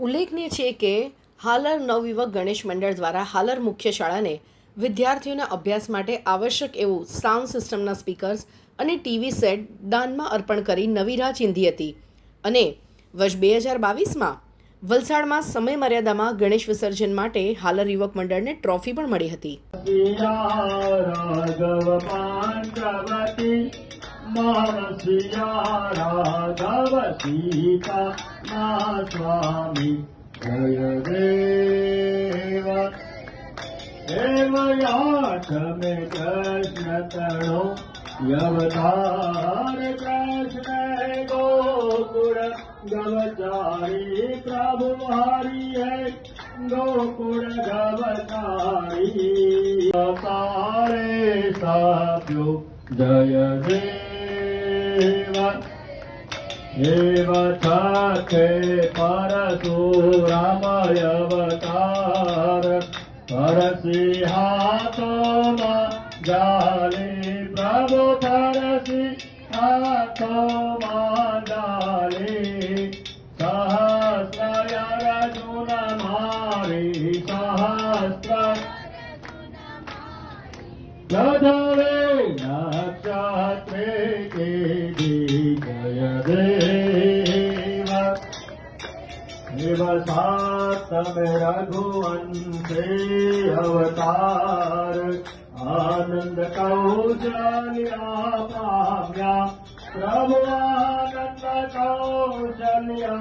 ઉલ્લેખનીય છે કે હાલર નવયુવક ગણેશ મંડળ દ્વારા હાલર મુખ્ય શાળાને વિદ્યાર્થીઓના અભ્યાસ માટે આવશ્યક એવું સાઉન્ડ સિસ્ટમના સ્પીકર્સ અને ટીવી સેટ દાનમાં અર્પણ કરી નવી રાહ ચીંધી હતી. અને વર્ષ બે હજાર બાવીસમાં વલસાડમાં સમય મર્યાદામાં ગણેશ વિસર્જન માટે હાલર યુવક મંડળને ટ્રોફી પણ મળી હતી. મમ સિયા રાઘવ સીતા ના સ્વામી જય દેવ દેવયાઠ મે કૃષ્ણ તણો યવતાર કૃષ્ણ ગોકુળ ગવચારી પ્રભુ હારી હૈ ગોકુળ ગવચારી તારે સાપ્યો જય દેવ એવ સાથે પરશુરામ અવતાર પરસી હાથોમાં જાલી પ્રભુ પરસી હાથોમાં જાલી સહસ્ત્ર અર્જુન મારી સહસ્ત્ર લધવે ेव रघुवन्ते अवता आनन्दकौ जान्या मानन्दकौ कौशल्या